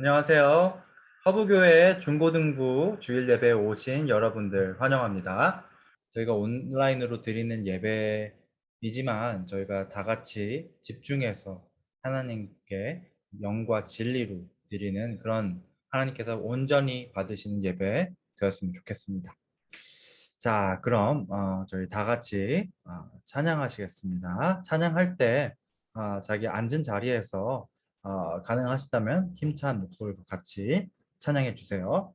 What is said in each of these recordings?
안녕하세요. 허브교회 중고등부 주일 예배에 오신 여러분들 환영합니다. 저희가 온라인으로 드리는 예배이지만 저희가 다 같이 집중해서 하나님께 영과 진리로 드리는 그런 하나님께서 온전히 받으시는 예배 되었으면 좋겠습니다. 자, 그럼 어, 저희 다 같이 어, 찬양하시겠습니다. 찬양할 때 어, 자기 앉은 자리에서 어, 가능하시다면 힘찬 목소리로 같이 찬양해 주세요.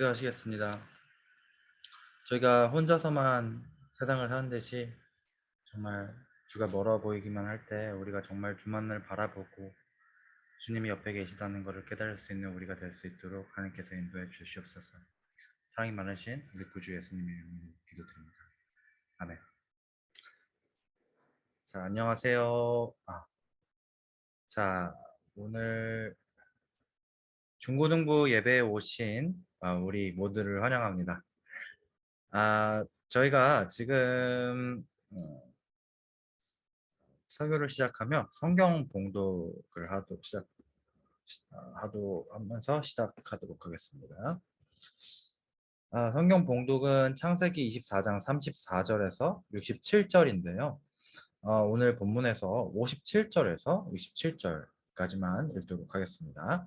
기도하시겠습니다. 저희가 혼자서만 세상을 사는 듯이 정말 주가 멀어 보이기만 할 때 우리가 정말 주만을 바라보고 주님이 옆에 계시다는 것을 깨달을 수 있는 우리가 될 수 있도록 하나님께서 인도해 주시옵소서. 사랑이 많으신 우리 구주 예수님의 이름으로 기도드립니다. 아멘. 자, 안녕하세요. 아, 자, 오늘 중고등부 예배에 오신 아, 우리 모두를 환영합니다. 아, 저희가 지금 어, 설교를 시작하며 성경 봉독을 하도 시작 시- 아, 하도 하면서 시작하도록 하겠습니다. 아, 성경 봉독은 창세기 24장 34절에서 67절인데요. 어, 오늘 본문에서 57절에서 67절까지만 읽도록 하겠습니다.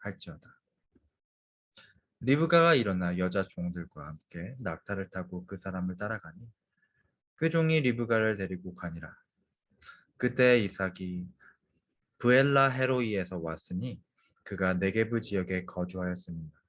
할지어다. 리브가가 일어나 여자 종들과 함께 낙타를 타고 그 사람을 따라가니 그 종이 리브가를 데리고 가니라. 그때 이삭이 부엘라 헤로이에서 왔으니 그가 네게브 지역에 거주하였습니다.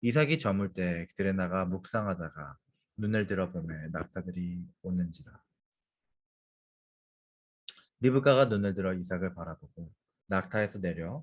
이삭이 저물 때 들에 나가 묵상하다가 눈을 들어보매 낙타들이 오는지라. 리브가가 눈을 들어 이삭을 바라보고 낙타에서 내려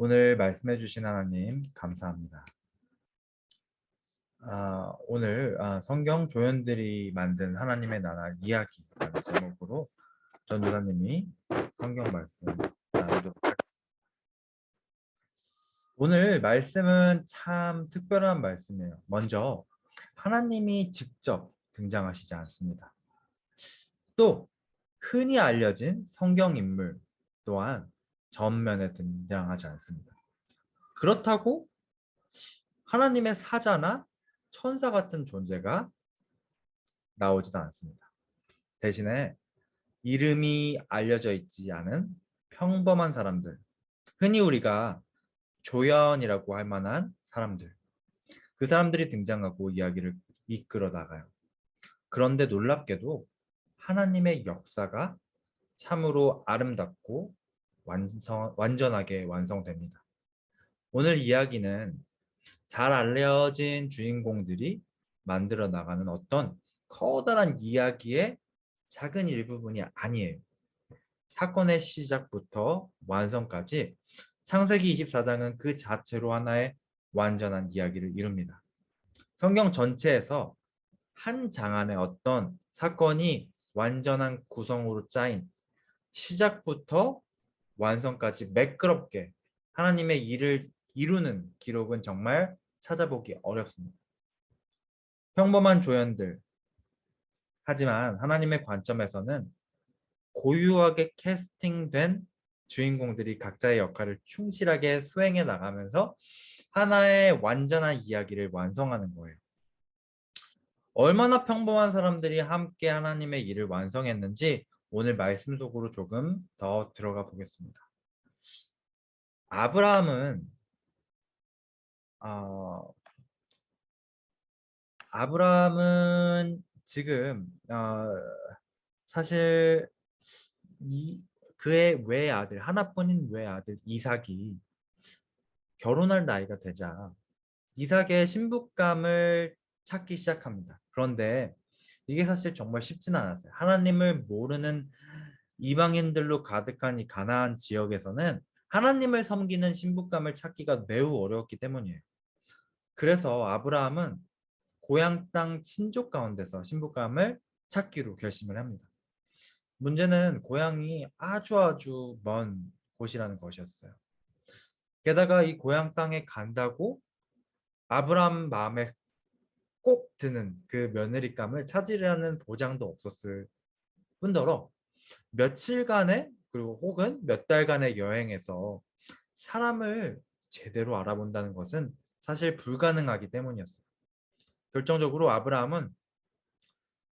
오늘 말씀해 주신 하나님 감사합니다. 아, 오늘 아, 성경 조연들이 만든 하나님의 나라 이야기라는 제목으로 전도사님이 성경 말씀 나누도록 할게요. 오늘 말씀은 참 특별한 말씀이에요. 먼저 하나님이 직접 등장하시지 않습니다. 또 흔히 알려진 성경 인물 또한 전면에 등장하지 않습니다. 그렇다고 하나님의 사자나 천사 같은 존재가 나오지도 않습니다. 대신에 이름이 알려져 있지 않은 평범한 사람들, 흔히 우리가 조연이라고 할 만한 사람들, 그 사람들이 등장하고 이야기를 이끌어 나가요. 그런데 놀랍게도 하나님의 역사가 참으로 아름답고 완성, 완전하게 완성됩니다. 오늘 이야기는 잘 알려진 주인공들이 만들어 나가는 어떤 커다란 이야기의 작은 일부분이 아니에요. 사건의 시작부터 완성까지 창세기 24장은 그 자체로 하나의 완전한 이야기를 이룹니다. 성경 전체에서 한 장 안에 어떤 사건이 완전한 구성으로 짜인 시작부터 완성까지 매끄럽게 하나님의 일을 이루는 기록은 정말 찾아보기 어렵습니다. 평범한 조연들 하지만 하나님의 관점에서는 고유하게 캐스팅된 주인공들이 각자의 역할을 충실하게 수행해 나가면서 하나의 완전한 이야기를 완성하는 거예요. 얼마나 평범한 사람들이 함께 하나님의 일을 완성했는지 오늘 말씀 속으로 조금 더 들어가 보겠습니다. 아브라함은 어, 아브라함은 지금 어, 사실 이 그의 외아들 하나뿐인 외아들 이삭이 결혼할 나이가 되자 이삭의 신부감을 찾기 시작합니다. 그런데 이게 사실 정말 쉽지는 않았어요. 하나님을 모르는 이방인들로 가득한 이 가나안 지역에서는 하나님을 섬기는 신부감을 찾기가 매우 어려웠기 때문이에요. 그래서 아브라함은 고향 땅 친족 가운데서 신부감을 찾기로 결심을 합니다. 문제는 고향이 아주 아주 먼 곳이라는 것이었어요. 게다가 이 고향 땅에 간다고 아브라함 마음에 꼭 드는 그 며느리감을 찾으려는 보장도 없었을 뿐더러 며칠간의 그리고 혹은 몇 달간의 여행에서 사람을 제대로 알아본다는 것은 사실 불가능하기 때문이었어요. 결정적으로 아브라함은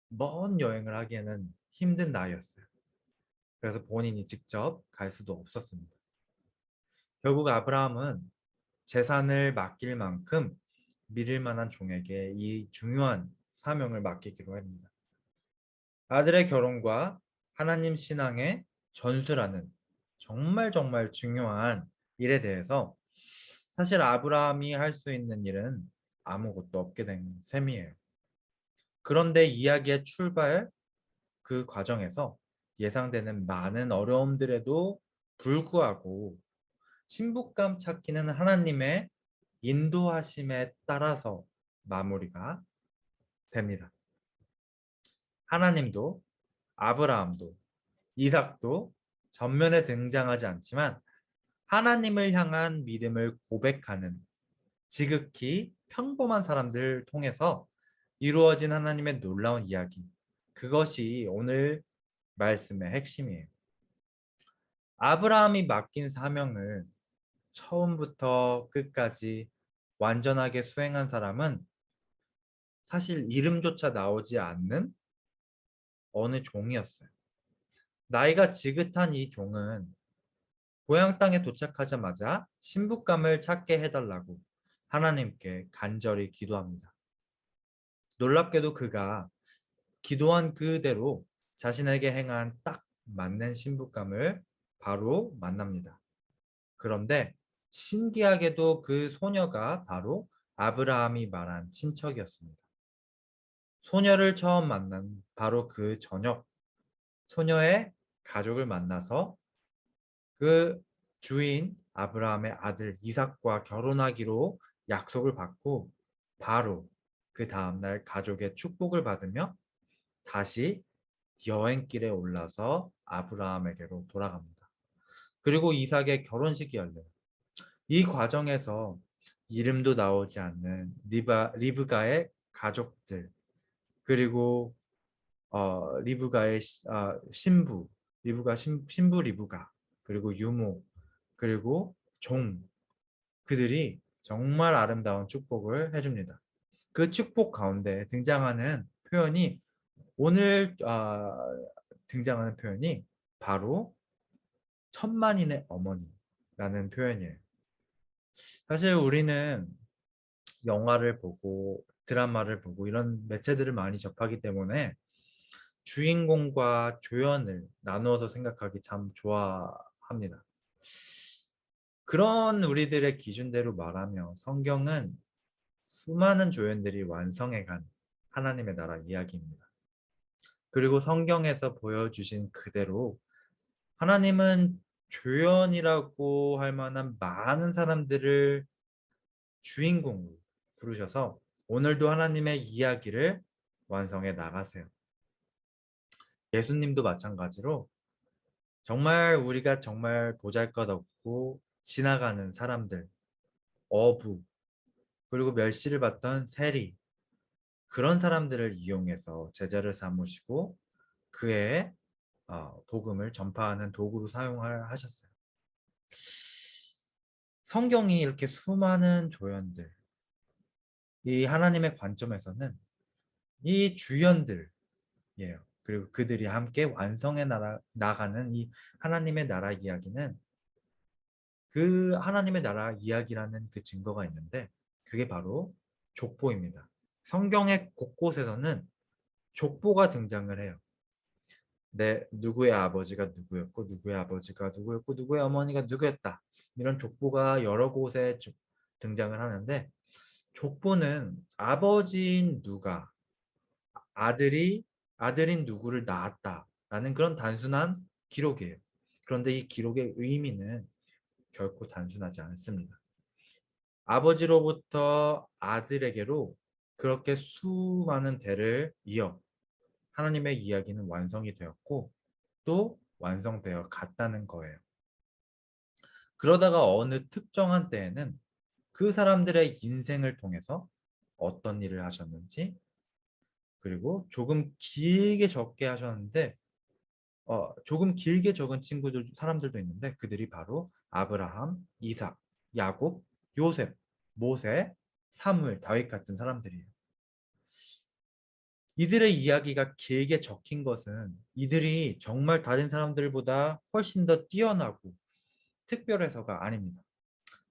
먼 여행을 하기에는 힘든 나이였어요. 그래서 본인이 직접 갈 수도 없었습니다. 결국 아브라함은 재산을 맡길 만큼 믿을 만한 종에게 이 중요한 사명을 맡기기로 합니다. 아들의 결혼과 하나님 신앙의 전수라는 정말 정말 중요한 일에 대해서 사실 아브라함이 할 수 있는 일은 아무것도 없게 된 셈이에요. 그런데 이야기의 출발 그 과정에서 예상되는 많은 어려움들에도 불구하고 신부감 찾기는 하나님의 인도하심에 따라서 마무리가 됩니다. 하나님도 아브라함도 이삭도 전면에 등장하지 않지만 하나님을 향한 믿음을 고백하는 지극히 평범한 사람들 통해서 이루어진 하나님의 놀라운 이야기. 그것이 오늘 말씀의 핵심이에요. 아브라함이 맡긴 사명을 처음부터 끝까지 완전하게 수행한 사람은 사실 이름조차 나오지 않는 어느 종이었어요. 나이가 지긋한 이 종은 고향 땅에 도착하자마자 신부감을 찾게 해달라고 하나님께 간절히 기도합니다. 놀랍게도 그가 기도한 그대로 자신에게 행한 딱 맞는 신부감을 바로 만납니다. 그런데 신기하게도 그 소녀가 바로 아브라함이 말한 친척이었습니다. 소녀를 처음 만난 바로 그 저녁, 소녀의 가족을 만나서 그 주인 아브라함의 아들 이삭과 결혼하기로 약속을 받고 바로 그 다음날 가족의 축복을 받으며 다시 여행길에 올라서 아브라함에게로 돌아갑니다. 그리고 이삭의 결혼식이 열려요. 이 과정에서 이름도 나오지 않는 리바, 리브가의 가족들 그리고 어, 리브가의 시- 아, 신부 리브가 신, 신부 리브가 그리고 유모 그리고 종 그들이 정말 아름다운 축복을 해줍니다. 그 축복 가운데 등장하는 표현이 오늘 아, 등장하는 표현이 바로 천만인의 어머니라는 표현이에요. 사실 우리는 영화를 보고 드라마를 보고 이런 매체들을 많이 접하기 때문에 주인공과 조연을 나누어서 생각하기 참 좋아합니다. 그런 우리들의 기준대로 말하며 성경은 수많은 조연들이 완성해간 하나님의 나라 이야기입니다. 그리고 성경에서 보여주신 그대로 하나님은 조연이라고 할 만한 많은 사람들을 주인공으로 부르셔서 오늘도 하나님의 이야기를 완성해 나가세요. 예수님도 마찬가지로 정말 우리가 정말 보잘것없고 지나가는 사람들, 어부, 그리고 멸시를 받던 세리 그런 사람들을 이용해서 제자를 삼으시고 그의 어, 복음을 전파하는 도구로 사용하셨어요. 성경이 이렇게 수많은 조연들, 이 하나님의 관점에서는 이 주연들이에요. 그리고 그들이 함께 완성해 나라, 나가는 이 하나님의 나라 이야기는 그 하나님의 나라 이야기라는 그 증거가 있는데 그게 바로 족보입니다. 성경의 곳곳에서는 족보가 등장을 해요. 내 누구의 아버지가 누구였고 누구의 아버지가 누구였고 누구의 어머니가 누구였다. 이런 족보가 여러 곳에 조- 등장을 하는데 족보는 아버지인 누가 아들이 아들인 누구를 낳았다라는 그런 단순한 기록이에요. 그런데 이 기록의 의미는 결코 단순하지 않습니다. 아버지로부터 아들에게로 그렇게 수많은 대를 이어 하나님의 이야기는 완성이 되었고 또 완성되어 갔다는 거예요. 그러다가 어느 특정한 때에는 그 사람들의 인생을 통해서 어떤 일을 하셨는지 그리고 조금 길게 적게 하셨는데 어, 조금 길게 적은 친구들 사람들도 있는데 그들이 바로 아브라함, 이삭, 야곱, 요셉, 모세, 사무엘, 다윗 같은 사람들이에요. 이들의 이야기가 길게 적힌 것은 이들이 정말 다른 사람들보다 훨씬 더 뛰어나고 특별해서가 아닙니다.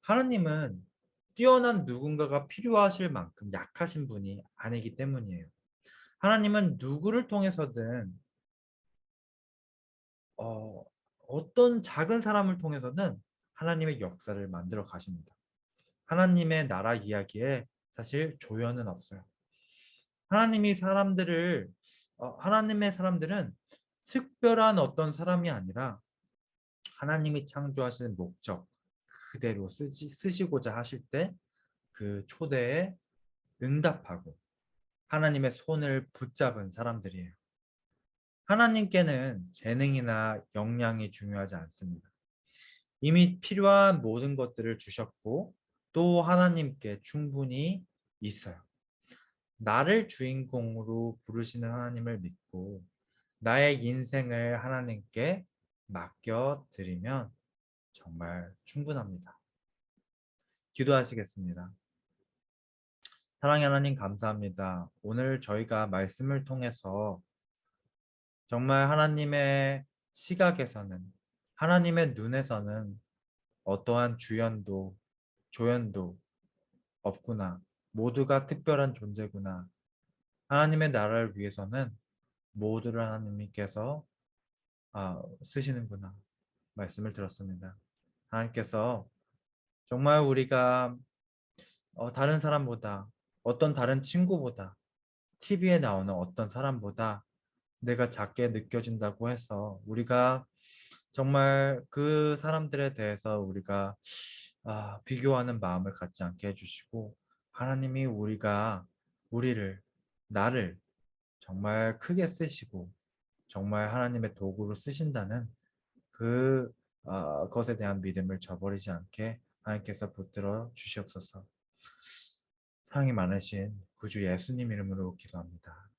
하나님은 뛰어난 누군가가 필요하실 만큼 약하신 분이 아니기 때문이에요. 하나님은 누구를 통해서든 어, 어떤 작은 사람을 통해서는 하나님의 역사를 만들어 가십니다. 하나님의 나라 이야기에 사실 조연은 없어요. 하나님이 사람들을 어, 하나님의 사람들은 특별한 어떤 사람이 아니라 하나님이 창조하시는 목적 그대로 쓰지, 쓰시고자 하실 때 그 초대에 응답하고 하나님의 손을 붙잡은 사람들이에요. 하나님께는 재능이나 역량이 중요하지 않습니다. 이미 필요한 모든 것들을 주셨고 또 하나님께 충분히 있어요. 나를 주인공으로 부르시는 하나님을 믿고 나의 인생을 하나님께 맡겨 드리면 정말 충분합니다. 기도하시겠습니다. 사랑의 하나님 감사합니다. 오늘 저희가 말씀을 통해서 정말 하나님의 시각에서는 하나님의 눈에서는 어떠한 주연도 조연도 없구나. 모두가 특별한 존재구나. 하나님의 나라를 위해서는 모두를 하나님께서 아, 쓰시는구나. 말씀을 들었습니다. 하나님께서 정말 우리가 어, 다른 사람보다 어떤 다른 친구보다 TV에 나오는 어떤 사람보다 내가 작게 느껴진다고 해서 우리가 정말 그 사람들에 대해서 우리가 아, 비교하는 마음을 갖지 않게 해주시고 하나님이 우리가 우리를 나를 정말 크게 쓰시고 정말 하나님의 도구로 쓰신다는 그 어, 것에 대한 믿음을 저버리지 않게 하나님께서 붙들어 주시옵소서. 사랑이 많으신 구주 예수님 이름으로 기도합니다.